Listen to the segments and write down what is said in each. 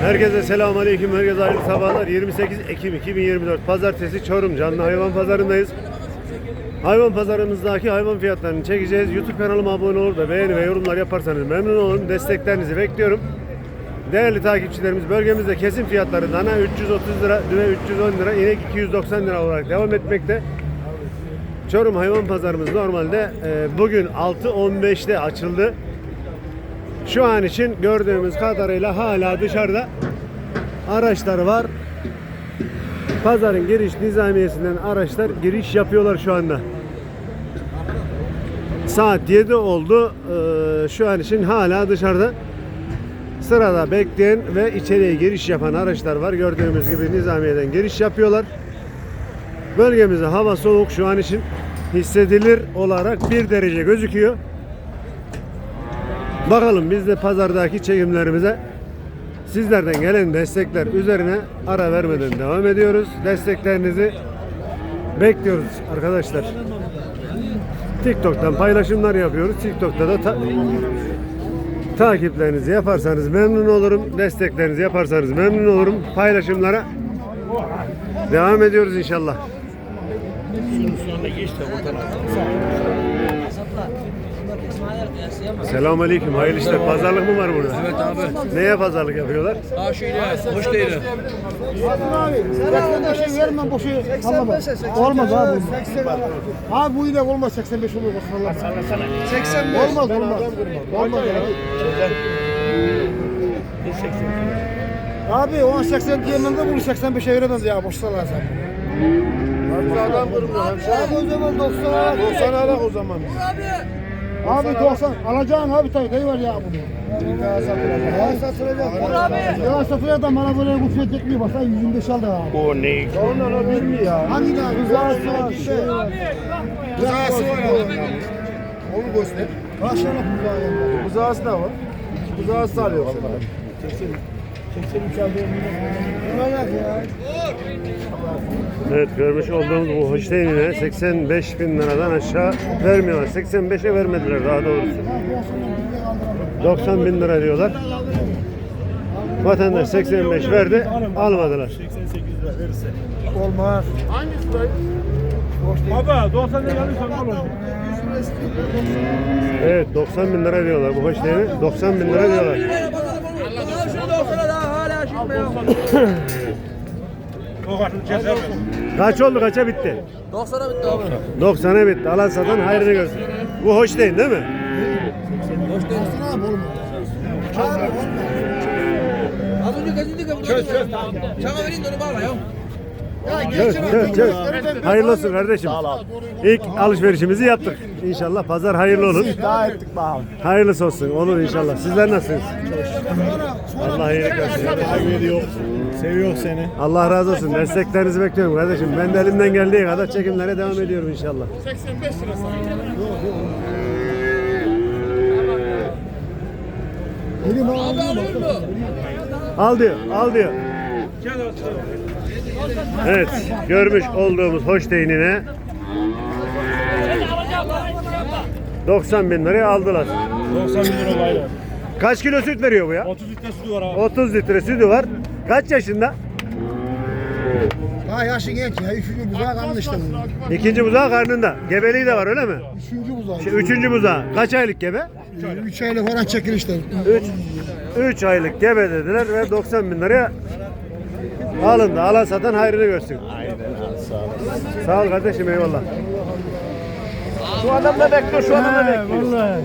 Herkese selamun aleyküm, herkese hayırlı sabahlar. 28 Ekim 2024 Pazartesi Çorum Canlı Hayvan Pazarındayız. Hayvan pazarımızdaki hayvan fiyatlarını çekeceğiz. YouTube kanalıma abone olup da beğeni ve yorumlar yaparsanız memnun olurum. Desteklerinizi bekliyorum. Değerli takipçilerimiz bölgemizde kesim fiyatları dana 330 lira, düve 310 lira, inek 290 lira olarak devam etmekte. Çorum hayvan pazarımız normalde e, bugün 6.15'te açıldı. Şu an için gördüğümüz kadarıyla hala dışarıda araçlar var. Pazarın giriş nizamiyesinden araçlar giriş yapıyorlar şu anda. Saat 7 oldu. Ee, şu an için hala dışarıda sırada bekleyen ve içeriye giriş yapan araçlar var. Gördüğümüz gibi nizamiyeden giriş yapıyorlar. Bölgemizde hava soğuk şu an için hissedilir olarak 1 derece gözüküyor. Bakalım biz de pazardaki çekimlerimize sizlerden gelen destekler üzerine ara vermeden devam ediyoruz. Desteklerinizi bekliyoruz arkadaşlar. TikTok'tan paylaşımlar yapıyoruz. TikTok'ta da ta- takiplerinizi yaparsanız memnun olurum. Desteklerinizi yaparsanız memnun olurum. Paylaşımlara devam ediyoruz inşallah. Selamun Aleyküm. Hayırlı işler. Pazarlık mı var burada? Evet abi. Neye pazarlık yapıyorlar? Ha şöyle, hoş değil. abi. Ben de şey vermem boşu. Olmaz. Olmaz abi. Abi bu inek olmaz 85 olur bakalım. 85. Olmaz olmaz. Olmaz abi. Abi 10 80 diyemem de bunu 85'e veremez ya boşsa lazım. Adam kırmıyor. Abi o zaman 90 90 alak o zaman. Abi 90 alacağım abi tabii ne var ya bunu. Ya satılacak. Ya satılacak da bana böyle bu fiyat yetmiyor. Bak sen 125 aldı abi. O ne? Ondan o bilmiyor ya. Hangi ne? Rızası var. Şey. Rızası var abi. Onu göster. Kaç tane rızası var? Buzağısı da var. Buzağısı alıyor. Evet görmüş olduğumuz bu Hoşteyni'ne 85 bin liradan aşağı vermiyorlar. 85'e vermediler daha doğrusu. 90 bin lira diyorlar. Vatandaş 85 verdi almadılar. Olmaz. Baba 90 lira alırsan olur. Evet 90 bin lira diyorlar bu Hoşteyni. 90 bin lira diyorlar. O keser. Kaç oldu kaça bitti? 90'a bitti abi. 90'a bitti. Alan satan hayrını görsün. Bu Hoşteyn değil mi? Az önce kapı. Çöz çöz. Çaka vereyim de onu bağla ya. Çöz. Hayırlı olsun kardeşim. İlk alışverişimizi yaptık. İnşallah pazar hayırlı olur. Daha ettik bakalım. Hayırlısı olsun. Olur inşallah. Sizler nasılsınız? Allah iyilik versin. Seviyor. Seviyor seni. Allah razı olsun. Desteklerinizi bekliyorum kardeşim. Ben de elimden geldiği kadar çekimlere devam ediyorum inşallah. Elim Abi ağrıyor. alıyor mu? Al diyor, al diyor. Evet, görmüş olduğumuz hoş değinine 90 bin liraya aldılar. 90 bin lira olayla. Kaç kilo süt veriyor bu ya? 30 litre sütü var abi. 30 litre sütü var. Kaç yaşında? Ha yaşı genç ya. Üçüncü buzağı kanlı işte bu. İkinci buzağı karnında. Gebeliği de var öyle mi? Üçüncü buzağı. Şey, üçüncü buzağı. Kaç aylık gebe? Üç aylık falan çekil işte. 3 3 aylık gebe dediler ve 90 bin liraya alındı. Alan satan hayrını görsün. Aynen sağ ol. Sağ ol kardeşim eyvallah. Şu adam da bekliyor, şu adam da bekliyor. Vallahi.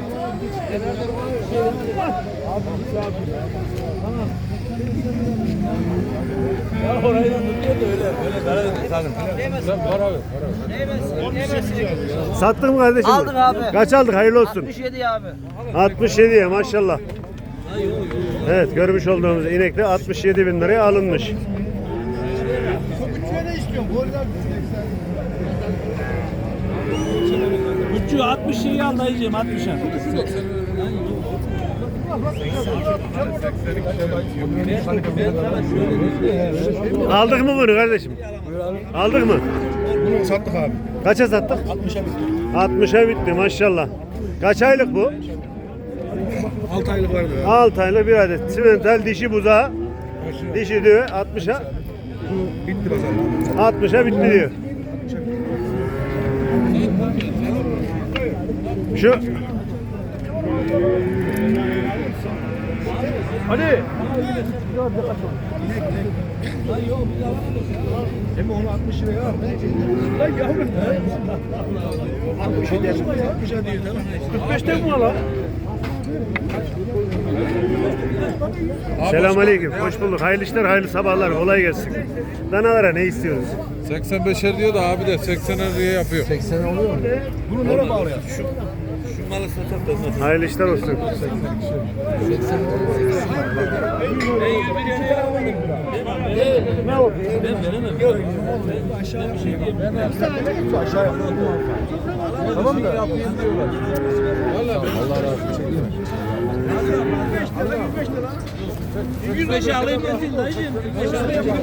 Sattık mı kardeşim? Aldık abi. Kaç aldık? Hayırlı olsun. 67 abi. 67'ye maşallah. Evet görmüş olduğumuz inek de 67 bin liraya alınmış. Bütçü 60 şeyi al dayıcığım 60'a. Aldık mı bunu kardeşim? Aldık mı? Bunu sattık abi. Kaça sattık? 60'a bitti. 60'a bitti maşallah. Kaç aylık bu? 6 aylık vardı. 6 aylık bir adet simental dişi buzağı. Dişi düve 60'a Bitti pazar. 60'a bitti diyor. Şu Hadi. Hem onu 60 liraya al. Lan yavrum. 60 liraya 60 liraya değil tamam. 45'te mi ala? Selamünaleyküm. Hoş bulduk. Hayırlı işler, hayırlı sabahlar. Kolay gelsin. Danalara ne istiyoruz? 85'er diyor da abi de 80'er diye yapıyor. Bunu nereye bağlıyor? Hayırlı işler olsun. Tamam da. 105'i alayım desin dayıcım. 105'i alayım.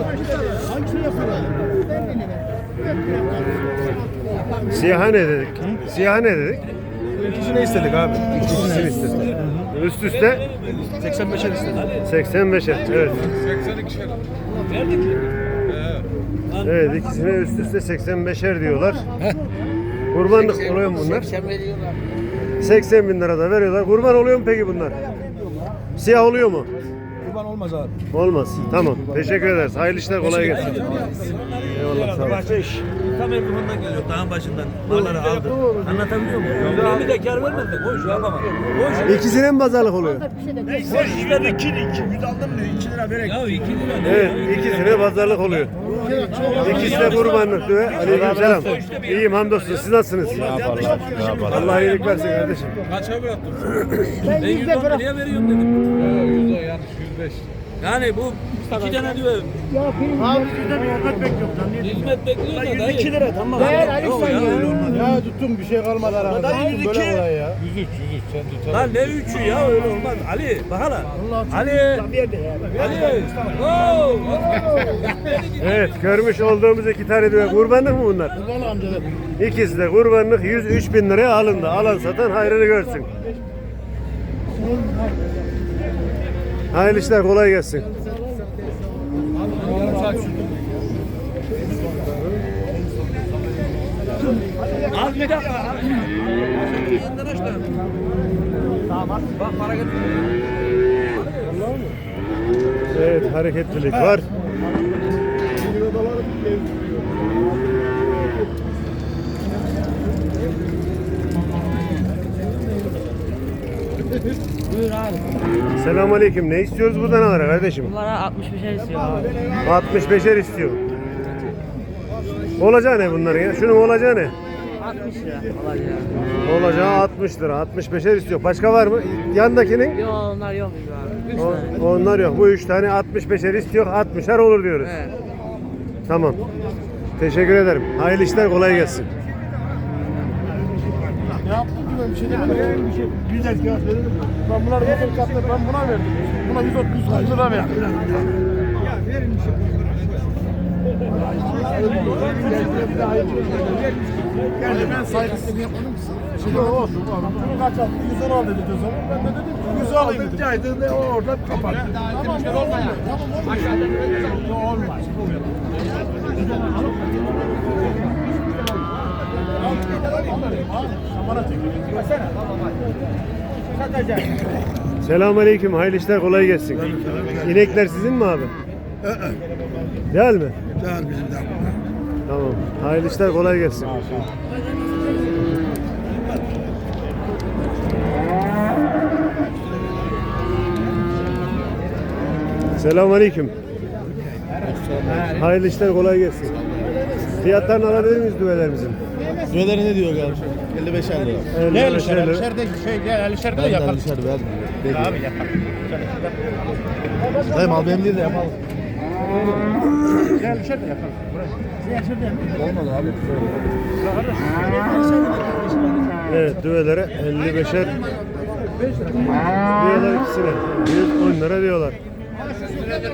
Siyaha ne dedik? Siyaha ne dedik? İkisini istedik abi. İkisini istedik. Üst üste 85'er istedik. 85'e. Evet. 82'şer. Evet ikisine üst üste 85'er diyorlar. Kurbanlık oluyor mu bunlar? 80 bin lira da veriyorlar. Kurban oluyor mu peki bunlar? Siyah oluyor mu? Kurban olmaz abi. Olmaz. Tamam. Teşekkür ederiz. Hayırlı işler kolay gelsin. Eyvallah sağ ol. Tam Erdoğan'dan geliyor dağın başından. Malları aldı. Anlatabiliyor muyum? Beni de kar vermedi. Boş yapamam. Boş. İkisine mi pazarlık oluyor? İşte 2 2 100 aldım mı 2 lira verek. Ya 2 lira ne? Evet, ikisine pazarlık oluyor. İkisi de kurbanlık diyor. Aleykümselam. İyiyim hamdolsun. Siz nasılsınız? Allah iyilik versin kardeşim. Kaça mı yaptın? Ben 110 liraya veriyorum dedim. Ee, 100 yanlış 105. Yani bu iki tane diyor. Abi sizde bir hizmet bekliyorum. Hizmet bekliyor da dayı. 2 lira tamam. Değer Ali Yok sen ya, ya. Ya tuttum bir şey kalmadı aramızda. Tuttum böyle kolay ya. 103 103 sen tut. Lan ne üçü ya öyle olmaz. Ali bak hala. Ali. Ali. Oo. Evet, görmüş olduğumuz iki tane diyor. Kurbanlık mı bunlar? Kurban amca da. İkisi de kurbanlık 103 bin liraya alındı. Alan satan hayrını görsün. Hayırlı işler kolay gelsin. Az bir dakika. Bak para getir. Evet hareketlilik var. Buyur abi. Selamünaleyküm. Ne istiyoruz bu danalara kardeşim? Bunlara 65'er istiyor abi. 65'er istiyor. Olacağı ne bunların ya? Şunun olacağı ne? 60 lira olacak. Olacağı 60 lira. 65'er istiyor. Başka var mı? Yandakinin? Yok onlar yok abi. 3 O- tane. onlar yok. Bu üç tane 65'er istiyor. 60'er olur diyoruz. Evet. Tamam. Teşekkür ederim. Hayırlı işler kolay gelsin. Ne yaptın ki ben bir şey demedim. Bir şey güzel kağıt verelim. Ben buna bir katlı ben buna verdim. Buna 130 lira verdim. Yani ben saygısızlık yapmadım ki. Şimdi o olsun. Bunu kaç aldı? 110 al dedi o zaman. Ben de dedim ki 100 alayım dedim. Caydı ne o orada kapat. Tamam olmuyor. Tamam olmuyor. Olmaz. Bana çek. Selamünaleyküm. Hayırlı işler kolay gelsin. İnekler sizin mi abi? Değil mi? Gel bizim de. Tamam. Hayırlı işler kolay gelsin. Selamünaleyküm. Hayırlı işler kolay gelsin. Fiyatlarını alabilir miyiz düvelerimizin? Düveleri ne diyor kardeşim? 55 lira. 55 Ne 50 lira. lira? Dışarıda şey gel 50 lira yapalım. 50 lira ver. Abi yapalım. Dayı mal benim değil de yapalım. Gel 50 lira yapalım. Olmadı abi. Evet düvelere 55'er diyorlar ikisine. 110 lira diyorlar.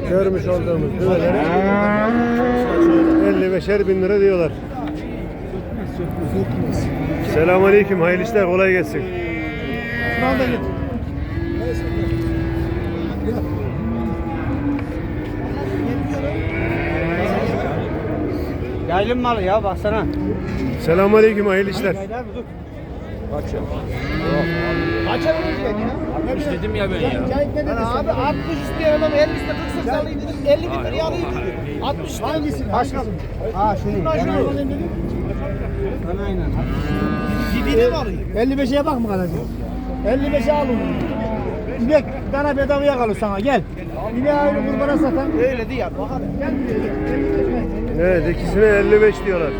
Görmüş olduğumuz düvelere 55'er bin lira diyorlar. Selamünaleyküm, hayırlı işler, kolay gelsin. Şuradan malı ya baksana. Selamünaleyküm, hayırlı işler. Kaçalım. Kaçalım dedim ya. İstedim ya ben ya. Abi 60 isteyen adam 50 iste 40 iste alayım dedim. 50 bin liraya alayım dedim. 60 Hangisini? Başka. Ha şunu. Şunu. Aynen. Dibine mi alayım? 55'e bak mı kalacak? 55'e al onu. İnek dana bedavaya kalır sana gel. İneği ayrı kurbana satan. Öyle değil ya. Gel. Evet ikisine 55 diyorlar.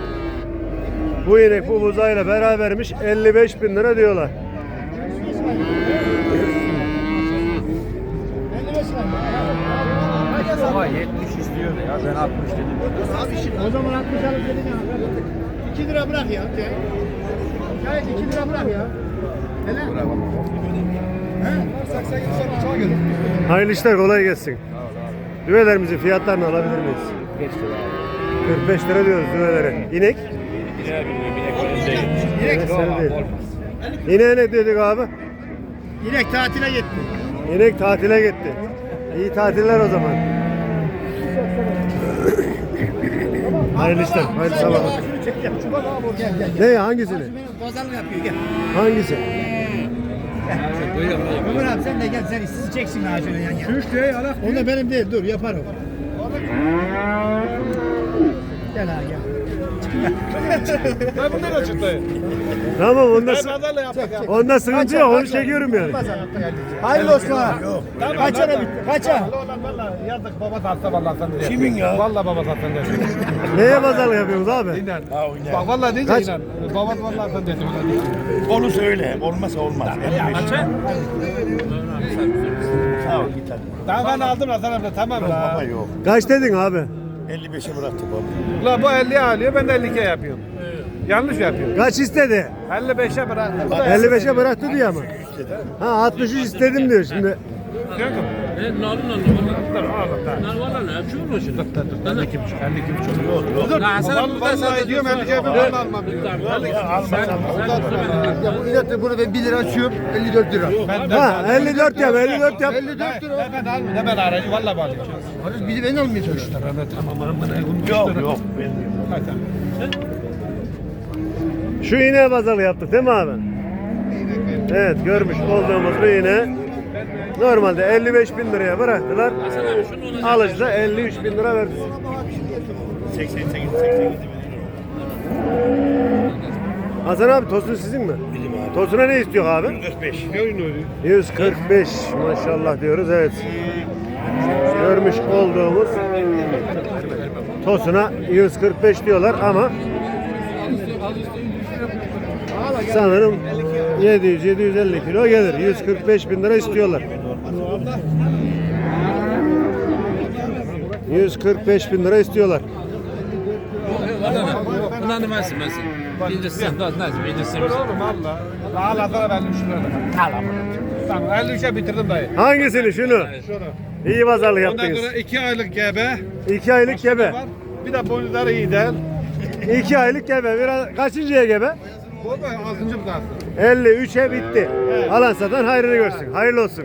Bu inek bu buzayla berabermiş 55 bin lira diyorlar. 55 lira. Ama 70 istiyor ya ben 60 dedim. Abi şimdi o zaman 60 alıp dedin ya. 2 lira bırak ya. Gayet 2 lira bırak ya. Hele. He? Varsak sen gitsen bıçağa göre. Hayırlı işler kolay gelsin. Düvelerimizin fiyatlarını alabilir miyiz? 45 lira diyoruz düvelere. İnek? İnek seni değil. İneğe ne dedik abi? İnek tatile gitti. İnek tatile gitti. İyi tatiller o zaman. Hayırlı işler, hayırlı abi gel. Ne hangisini? Pazarlık yapıyor gel. Hangisi? Ömür abi sen de gel sen sizi çeksin ha şöyle yan yana. Şu şey alak. O da benim değil dur yaparım. Gel ha gel. Ben bundan açıklayayım. Tamam onda, yaptık ya. onda sıkıntı yok onu çekiyorum yani. Hayırlı olsun ha. Kaç ara bitti? Kaç ara? Yazdık baba tatsa vallahi sen de. Kimin ya? Vallahi baba tatsa de. Neye pazarlık yapıyorsunuz abi? İnan. Bak vallahi deyince Kaç? inan. Baba vallahi sen de. Onu söyle. Olmazsa olmaz. Sağ ol git hadi. Tamam ben aldım Hasan abi tamam Baba la. yok. Kaç dedin abi? 55'e bıraktı baba. La bu 50 alıyor ben de 52 yapıyorum. Yanlış yapıyorum. Kaç istedi? 55'e bıraktı. Bu da 55'e bıraktı diyor ama. Ha 63 istedim diyor şimdi. Ki, Ne nalın nalın. Dur oğlum da. Nal valla ne yapıyorsun o şimdi? 52 buçuk. 52 buçuk. Yok yok. Dur. Hasan abi Vallahi, vallahi diyorum 50 cebim vallahi almam diyor. Ya bu ilaçta bunu ben 1 lira açıyorum. 54 lira. Ben Ha 54 yap 54 yap. 54 lira. Ben almıyorum. Ne ben aracı vallahi bağlıyorum. Bir de ben. Ben de tamam aman Yok yok. Şu iğne pazarlığı yaptık değil mi abi? Evet görmüş olduğumuz bu iğne normalde 55 bin liraya bıraktılar. Alıcı da 53 bin lira verdi. 88 88. Hasan abi tosun sizin mi? Bizim abi. Tosuna ne istiyor abi? 45. 145 maşallah diyoruz evet. Görmüş olduğumuz tosuna 145 diyorlar ama sanırım 700-750 kilo gelir. 145 bin lira istiyorlar. 145 bin lira istiyorlar. Bundan demezsin ben sen. İncirsin. Nasıl incirsin. Dur oğlum valla. Al Hasan abi 53 lira. Al ama. Tamam 53'e bitirdim dayı. Hangisini şunu? Şunu. İyi pazarlık Ondan yaptınız. sonra 2 aylık gebe. 2 aylık gebe. Var. Bir de boynuzları iyi değil. 2 aylık gebe. Biraz kaçıncıya gebe? Bu da 6. bıraktı. 53'e bitti. Alan satan hayrını görsün. Hayırlı olsun.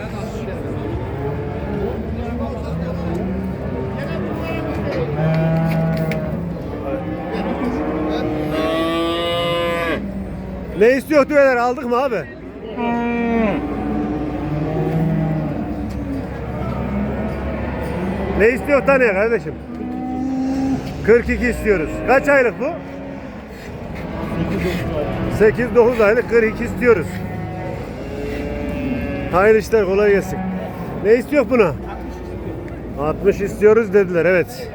Ne istiyor düveler aldık mı abi? Ne istiyor taneye kardeşim? 42 istiyoruz. Kaç aylık bu? 8-9 aylık 42 istiyoruz. Hayırlı işler kolay gelsin. Ne istiyor buna? 60 istiyoruz dediler evet.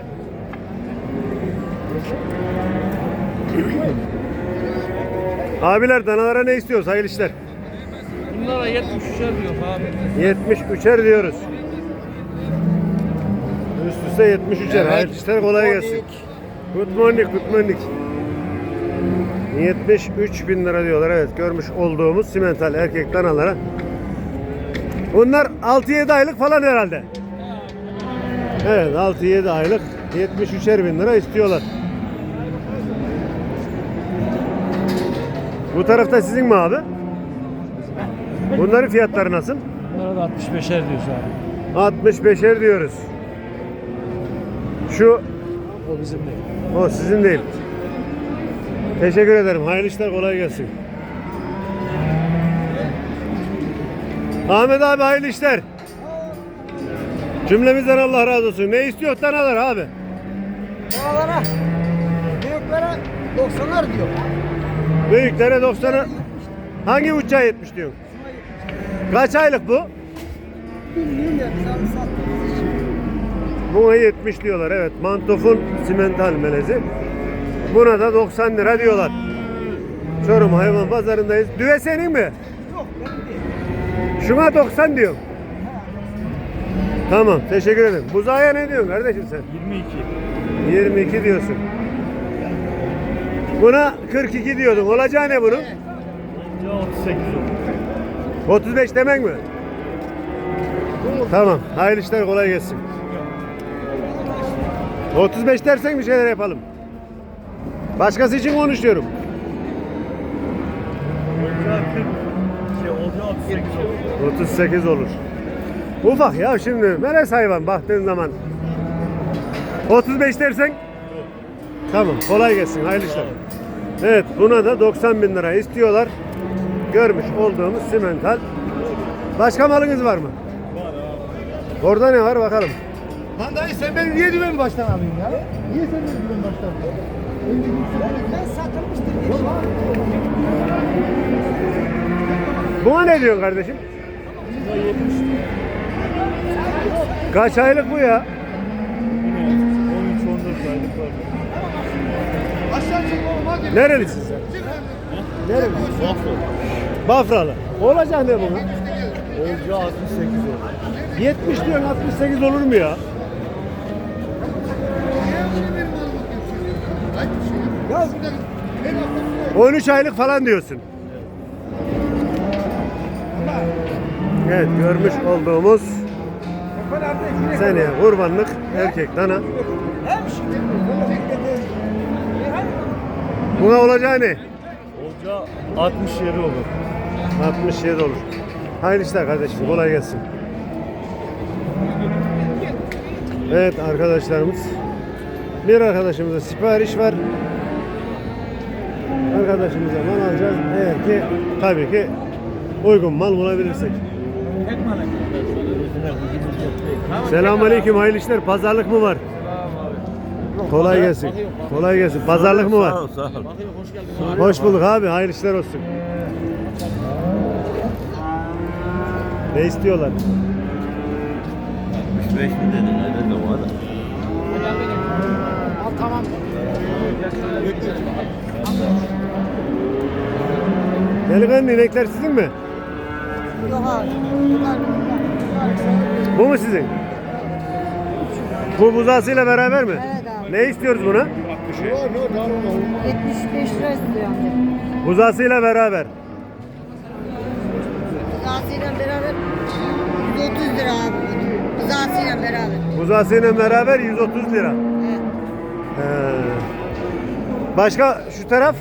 Abiler danalara ne istiyoruz? Hayırlı işler. Bunlara 73'er diyor abi. 73'er diyoruz. Üst üste 73'er. Hayırlı işler kolay gelsin. Good morning, good morning. 73 bin lira diyorlar. Evet görmüş olduğumuz simental erkek danalara Bunlar 6-7 aylık falan herhalde. Evet 6-7 aylık 73'er bin lira istiyorlar. Bu tarafta sizin mi abi? Bunların fiyatları nasıl? Bunlara da 65'er diyoruz abi. 65'er diyoruz. Şu O bizim değil. o sizin değil. Teşekkür ederim. Hayırlı işler kolay gelsin. Ahmet abi hayırlı işler. Cümlemizden Allah razı olsun. Ne istiyor danalar abi? Buralara, büyüklere 90'lar diyor. Büyüklere 90'a hangi uçağa 70 diyorsun? Kaç aylık bu? Bilmiyorum ya biz abi için. Buna 70 diyorlar evet. Mantofun simental melezi. Buna da 90 lira diyorlar. Çorum hayvan pazarındayız. Düve senin mi? Yok benim değil. Şuna 90 diyorum. Tamam teşekkür ederim. Buzaya ne diyorsun kardeşim sen? 22. 22 diyorsun. Buna 42 diyordun. Olacağı ne bunun? Ya 38 olur. 35 demek mi? Tamam. Hayırlı işler kolay gelsin. 35 dersen bir şeyler yapalım. Başkası için konuşuyorum. Olacağı 40. Şey olacağı 38 olur. 38 olur. Ufak ya şimdi melez hayvan baktığın zaman. 35 dersen Tamam kolay gelsin hayırlı işler. Evet buna da 90 bin lira istiyorlar. Görmüş olduğumuz simental. Başka malınız var mı? Orada ne var bakalım. Lan dayı sen beni niye dümen baştan alayım ya? Niye sen beni dümen baştan gitsin. Ben satılmıştır diye. Buna ne diyorsun kardeşim? Kaç aylık bu ya? 13-14 aylık var. Aşağı çek oğlum hadi. Nerelisin sen? Nerelisin? Bafralı. Olacak ne buna? Olacağı 68 olur. 70 diyorsun 68 olur mu ya? Ya 13 aylık falan diyorsun. Evet görmüş olduğumuz seneye kurbanlık erkek dana. Buna olacağı ne? Olacağı 67 olur. 67 olur. Hayırlı işler kardeşim. Kolay gelsin. Evet arkadaşlarımız. Bir arkadaşımıza sipariş var. Arkadaşımıza mal alacağız. Eğer ki tabii ki uygun mal bulabilirsek. Selamünaleyküm hayırlı işler. Pazarlık mı var? Kolay gelsin. Kolay gelsin. Pazarlık mı var? Sağ ol, sağ ol. Hoş bulduk abi. Hayırlı işler olsun. Ne istiyorlar? 65 mi dedin? Nerede de var? Al tamam. Delikanlı inekler sizin mi? Yok abi. Bunlar Bu mu sizin? Bu buzağısıyla beraber mi? Evet. Ne istiyoruz buna? 75 lira istiyorum. Buzağısıyla beraber. Gazıyla beraber 130 lira abi. Gazıyla beraber. Buzağısıyla beraber 130 lira. Evet. He. Başka şu taraf?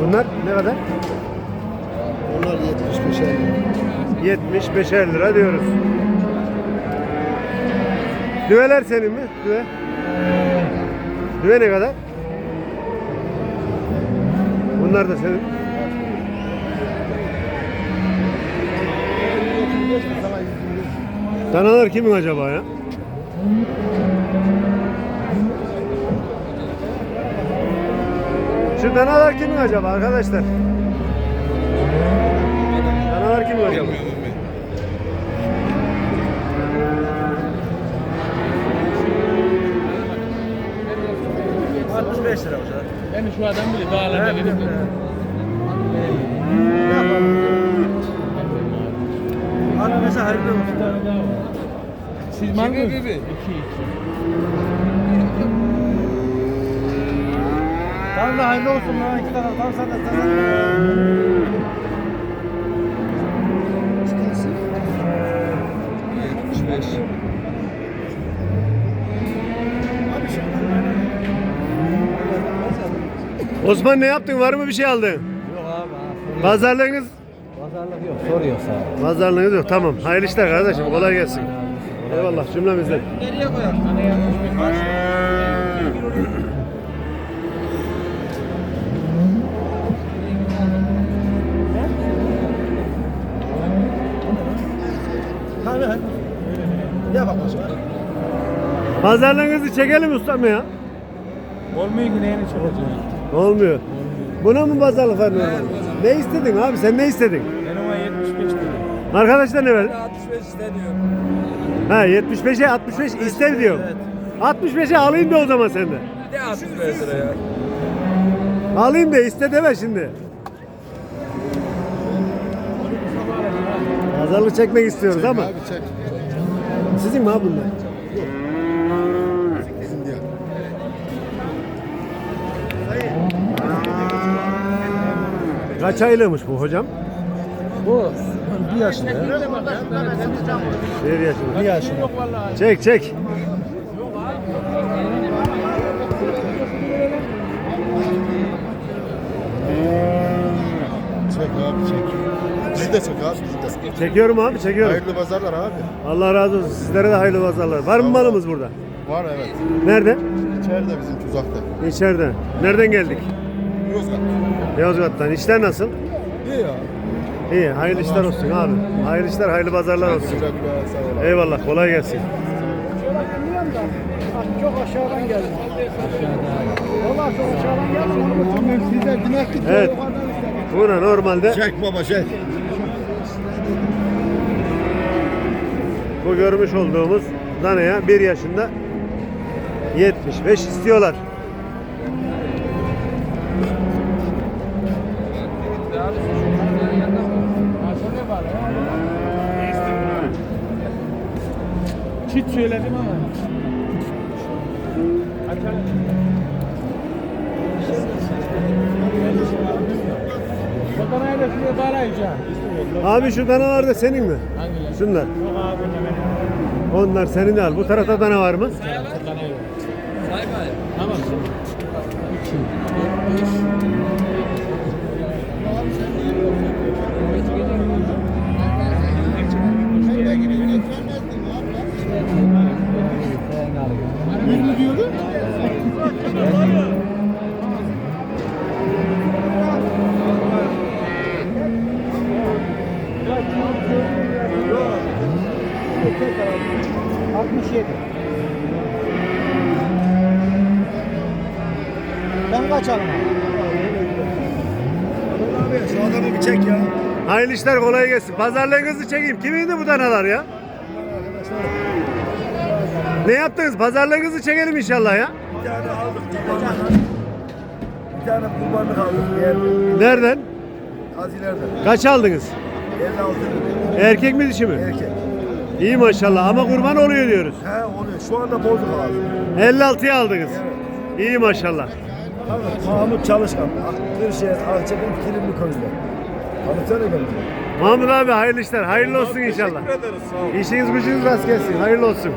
Bunlar ne kadar? Onlar 75 lira. 75'er lira diyoruz. Düveler senin mi? Düve. Düve ne kadar? Bunlar da senin. Danalar kimin acaba ya? Şu danalar kimin acaba arkadaşlar? Danalar kimin acaba? 65 lira hocam. Yani şu adam bile dağlarda evet, benim. Ne yapalım? Abi mesela harika olsun. Siz mango? 2 2. Tamam da hayırlı olsun lan iki taraf. Tamam sen de sen de. 75. Osman ne yaptın? Var mı bir şey aldın? Yok abi. Pazarlığınız? Pazarlık yok. Soruyor sağ Pazarlığınız yok. Tamam. Hayırlı işler kardeşim. Kolay gelsin. Eyvallah cümlemizden. Nereye koyalım? Pazarlığınızı çekelim ustam ya. Olmuyor ki neyini çıkacak? Olmuyor. Buna mı pazarlık var normal? Ne istedin abi? Sen ne istedin? Benim o 75 lira. Arkadaşlar ne verdin? 65 iste diyor. Ha 75'e 65 ister diyor. 65'e alayım da o zaman sende. Ne 65 lira ya? Alayım da iste deme şimdi. Pazarlık çekmek istiyoruz ama. Abi çek. Sizin mi abi bunlar? Kaç aylığımış bu hocam? Bu bir yaşında. Bir yaşında. Bir yaşında. Çek çek. Çek abi çek. Bizi de çek abi. Bizi de çek. Çekiyorum abi çekiyorum. Hayırlı pazarlar abi. Allah razı olsun. Sizlere de hayırlı pazarlar. Var mı malımız burada? Var evet. Nerede? İçeride bizim tuzakta. İçeride. Nereden geldik? Yozgat. Yozgat'tan. İşler nasıl? İyi ya. İyi. Hayırlı işler olsun abi. Hayırlı işler, hayırlı pazarlar olsun. Güzel bir sağ ol. Eyvallah. Kolay gelsin. Çok aşağıdan geldim. Valla çok aşağıdan geldim. Muhammed size demek ki Evet. Buna normalde Çek baba çek. bu görmüş olduğumuz danaya 1 yaşında 75 istiyorlar. Çit söyledim ama. Bakanayla şuraya bağlayacağım. Abi şu danalar da senin mi? Hangileri? Şunlar. Yok abi benim. Onlar senin al. Bu tarafta dana var mı? Bakana yok. Say bari. Tamam. Ben kaçalım Şu adamı bir çek ya. Hayırlı işler kolay gelsin. Pazarlığınızı çekeyim. Kimindi bu danalar ya? Ne yaptınız? Pazarlığınızı çekelim inşallah ya. Bir tane aldık kurbanlık. Bir tane kurbanlık aldık. Nereden? hazilerden. Kaç aldınız? 56 lira. Erkek mi dişi mi? Erkek. İyi maşallah ama kurban oluyor diyoruz. He oluyor. Şu anda bozuk abi. 56'ya aldınız. İyi maşallah. Mahmut Çalışkan. Kırşehir, Alçak'ın Kilimli köyünde. Tanıtsana beni. Mahmut abi hayırlı işler. Hayırlı olsun inşallah. İşiniz gücünüz rast gelsin. Hayırlı olsun.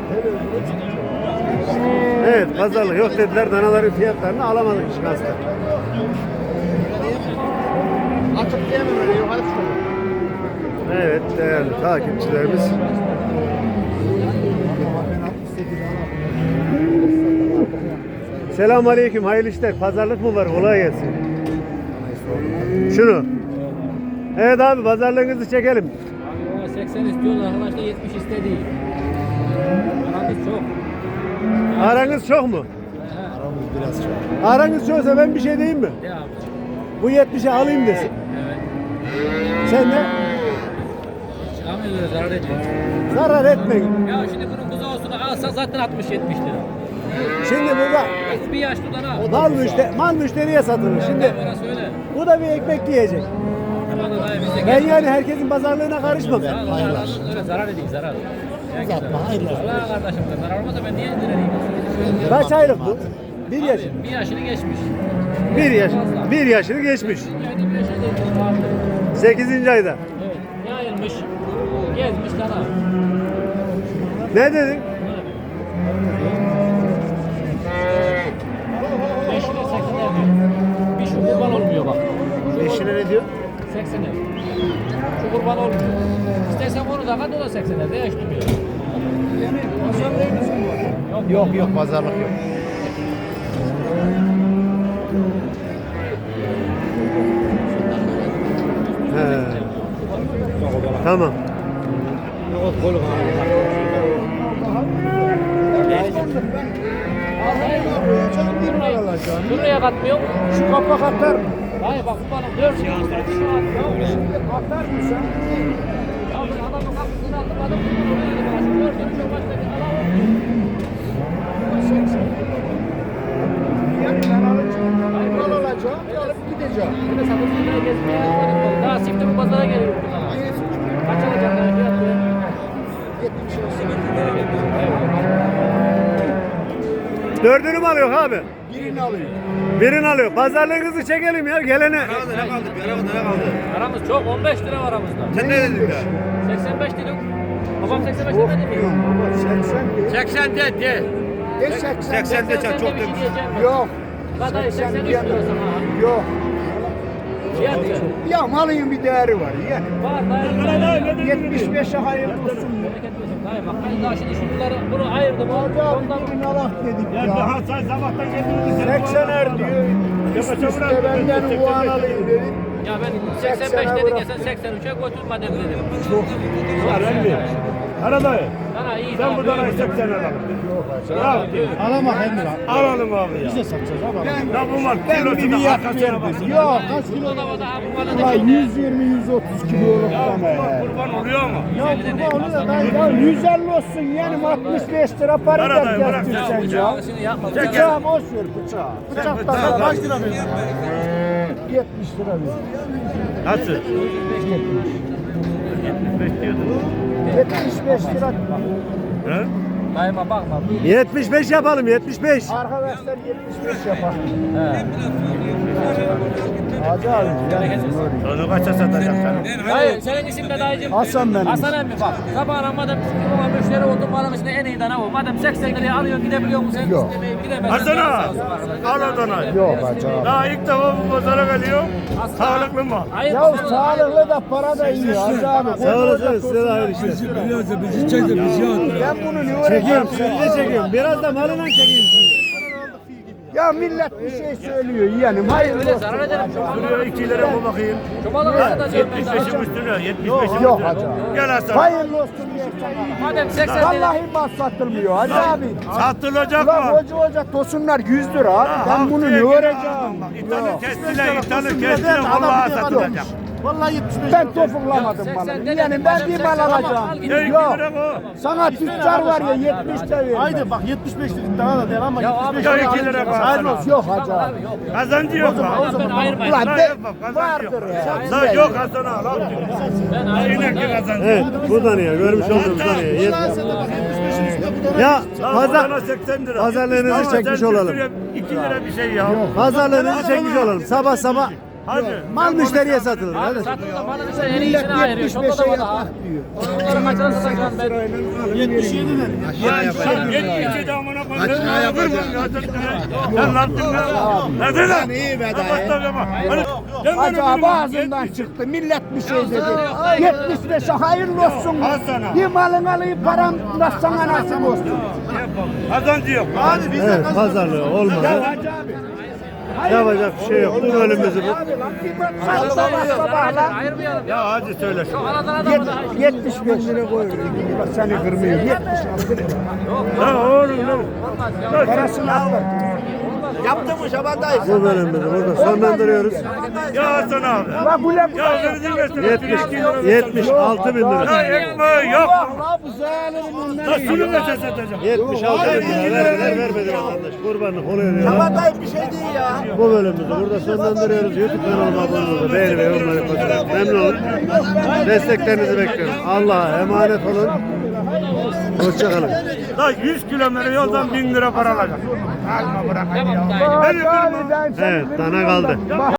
Evet pazarlık yok dediler. Danaların fiyatlarını alamadık şansla. Açık diyemem öyle yukarı. Evet değerli takipçilerimiz. Selamun aleyküm, hayırlı işler. Pazarlık mı var? Kolay gelsin. Şunu. Evet abi pazarlığınızı çekelim. 80 istiyorlar arkadaşlar 70 istedi. Aramız çok. Aranız çok mu? Biraz çok. Aranız çoksa ben bir şey diyeyim mi? Abi? Bu 70'e alayım desin. Evet. Sen de Çıkamıyoruz zarar ediyor. zarar etmeyin. Ya şimdi bunun buzağısını alsa zaten 60-70 lira. Şimdi burada Bir yaşlı dana. mal, müşte, mal müşteriye satılır. Şimdi bu da bir ekmek yiyecek. Ben yani herkesin pazarlığına karışmam. Öyle zarar edeyim zarar. Uzatma hayırlı. Allah kardeşim zarar olmasa ben niye indireyim? Kaç aylık bu? Bir yaş. Abi bir yaşını geçmiş. Bir yaş. Bir yaşını geçmiş. Yani bir yaşını geçmiş abi. 8. ayda. Evet. Yayılmış. Gezmiş dana. Ne dedin? Bir şu. Şu kurban olmuyor bak. Eşine ne diyor? 80'e. Şu kurban olmuyor. İstersen onu da kat o da 80'e. Değiştirmiyor. Yok yok pazarlık yok. He. Tamam. Şuraya katmıyor mu? Şu kapak atar mı? Hayır bak kurbanım 4 şu an. Atar mı sen? Ya ben adamın kapısını atmadım. Gördüm şu baştaki adamı. Yani ben alacağım. Mal alacağım. Alıp gideceğim. Bir de sapıklığa gezmeye. Daha şimdi bu pazara geliyor bu sana. Kaç alacaklar fiyatı? Dördünü mü alıyor abi? Birini alayım. Birini alıyor. Pazarlığınızı çekelim ya gelene. Ne kaldı? Ne kaldı? Bir arabada ne kaldı? Aramız çok 15 lira var aramızda. Sen ne dedin ya? 85 dedik. Babam 85 demedi mi? Baba 80 değil. 80 de de. De 80. 80 de çok şey demiş. diyeceğim. Yok. Kadayı 83 lira sana. Yok. Fiyatı. Ya malın bir değeri var yani. Var dayı. 75'e hayırlı olsun. Daha şimdi şunları bunu ayırdım. Hocam Ondan birini alak dedik ya. sen sabahtan getirdin. 80'er diyor. Üst üste benden uğan alayım dedik. ya ben 85 dedik ya sen 83'e götürme dedim. Çok. Var emmi. Aradayı. Sana iyi Sen abi. buradan ay 80 alalım. Alamak hem lan. Alalım abi ya. Biz de satacağız ama. Ya bu mal Ben bir kilosunu fiyat arkasına bak. verdim. Yok kaç kilo? Da da bana Ulan da 120-130 kiloluk dana ya. Kurban oluyor mu? Ya kurban oluyor lan ya 150 olsun yani 65 lira para Arada da bırak ya. Bıçağını yapma. Bıçağı boş ver bıçağı. Bıçak da kaç lira veriyorsun? 70 lira ver. Nasıl? 75 lira. He? Dayıma bakma. 75 yapalım 75. Arkadaşlar 75 yapar. Hacı abi. Onu kaça satacağım sana? Dayı senin isim ne dayıcım? Hasan benim. Hasan emmi bak. Sabahına madem baba müşteri oldun malın içinde en iyi dana o. Madem 80 liraya alıyorsun gidebiliyor musun sen? Yok. Hasan ağa. Al Adana'yı. Yok hacı abi. Daha ilk defa bu pazara geliyor. Asla- Sağlıklı mı? Hayır, Ya sağlıklı da para da iyi hacı abi. Sağ olasın size de hayırlı işler. Ben bunu ne Çekiyorum de çekiyorum. Biraz da malından çekeyim sizi. Ya millet bir şey söylüyor yeğenim. Hayır Öyle zarar ederim. Şuraya 2 lira bu bakayım. Nasıl satacağım ben daha? 75'in üstüne. 75'in Yok üstüne. hacı. Gel Hasan. Hayırlı olsun. Madem 80 lira. Vallahi mal satılmıyor hacı abi. Satılacak Ulan mı? hoca hoca tosunlar 100 lira abi. Ben bunu ne öğreneceğim? İthalı Yok. kestiler, ithalı kestiler. Vallahi satılacak. Vallahi 75 Ben topuklamadım bana. 80 Yani ben bir mal alacağım. Ya 2 Yok. lira. Sana tüccar var ya 70 de verin. Haydi bak 75 dedik daha da değil ama Ya abi Ya 2 lira var. Hayırlı olsun. Yok hacı abi. Kazancı yok mu? Ulan ben ayırmayayım. Ulan yok. vardır ya. Lan yok Hasan. Lan Ben Yine ayırmayayım. ki kazancı. Evet bu danaya görmüş olduğunuz danaya. Ya pazar, Pazar 80 lira. pazarlığınızı Ama çekmiş olalım. 2 lira bir şey ya. pazarlığınızı çekmiş olalım. Sabah sabah Hadi. mal müşteriye satılır. Hadi. satın da malın içine en iyisini ayırıyor. Şunda da 75'e bana ha. yapmak diyor. Onları kaçına satacağım ben? 77 dedi. Sen git git amına koyayım. Kaçına yapacağım. Sen lan? Ne dedin? Sen iyi be dayı. Hacı abi ağzından çıktı. Millet bir şey dedi. 75'e hayırlı olsun. Bir malın alayım param da sana nasip olsun. Kazancı yok. Hadi Evet pazarlığı olmadı. Yapacak bir şey yok. Bu bölümümüzü bu. Ya hadi söyle. Yet- 75 lira koyuyor. Bak seni kırmıyor. 76 lira. Ya oğlum lan. olmaz ya. Parasını al bak. Bu bölümümüzü burada sonlandırıyoruz. Ya Hasan abi. La bu ne bu? Ya verin versin. 70, 76 bin lira. Ya ekmeği yok. La bu zalimin onları. Ya şunu kaça satacağım? 76 bin lira verdiler vermediler vatandaş. Kurbanlık oluyor diyorlar. dayı bir şey değil ya. Bu bölümümüzü burada sonlandırıyoruz. YouTube kanalıma abone olun. Beğeni ve yorumları yaparak memnun olun. Desteklerinizi bekliyorum. Allah'a emanet olun. Hoşçakalın. La 100 kilometre yoldan 1000 lira para alacak. Alma bırak. Ben seni Evet, dana kaldı.